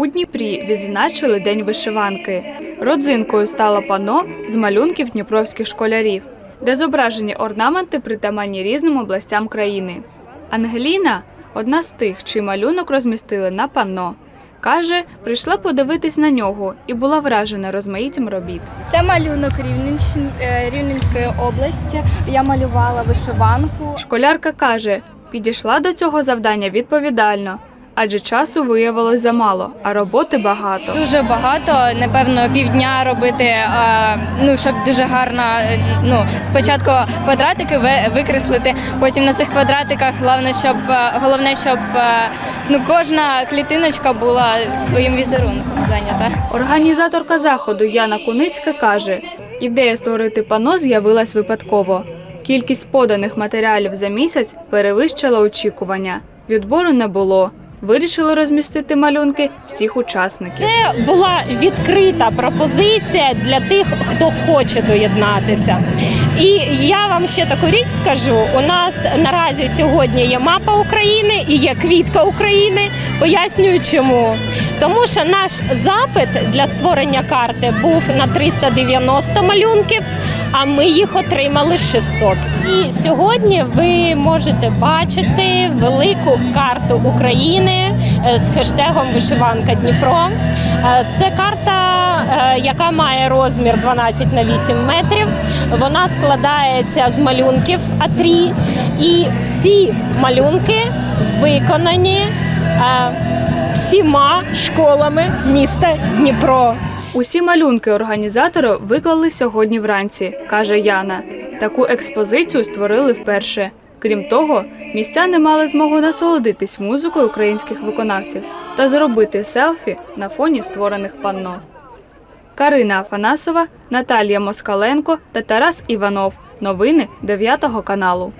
У Дніпрі відзначили День вишиванки. Родзинкою стало пано з малюнків дніпровських школярів, де зображені орнаменти притаманні різним областям країни. Ангеліна одна з тих, чий малюнок розмістили на панно. Каже, прийшла подивитись на нього і була вражена розмаїттям робіт. Це малюнок е, Рівненської області. Я малювала вишиванку. Школярка каже, підійшла до цього завдання відповідально, адже часу виявилось замало, а роботи багато. Дуже багато, напевно, півдня робити, е, ну щоб дуже гарно. е, Ну, спочатку квадратики ви- викреслити, потім на цих квадратиках головне, щоб е, головне, щоб ну кожна клітиночка була своїм візерунком зайнята. Організаторка заходу Яна Куницька каже, ідея створити пано з'явилась випадково. Кількість поданих матеріалів за місяць перевищила очікування. Відбору не було. Вирішили розмістити малюнки всіх учасників. Це була відкрита пропозиція для тих, хто хоче доєднатися. І я вам ще таку річ скажу: у нас наразі сьогодні є мапа України і є квітка України. Пояснюю, чому. Тому що наш запит для створення карти був на 390 малюнків. А ми їх отримали 600. І сьогодні ви можете бачити велику карту України е, з хештегом Вишиванка Дніпро. Е, Це карта, е, яка має розмір 12 на 8 метрів. Вона складається з малюнків А3. І всі малюнки виконані всіма школами міста Дніпро. Усі малюнки організатори виклали сьогодні вранці, каже Яна. Таку експозицію створили вперше. Крім того, містяни мали змогу насолодитись музикою українських виконавців та зробити селфі на фоні створених панно. Карина Афанасова, Наталія Москаленко та Тарас Іванов. Новини 9 каналу.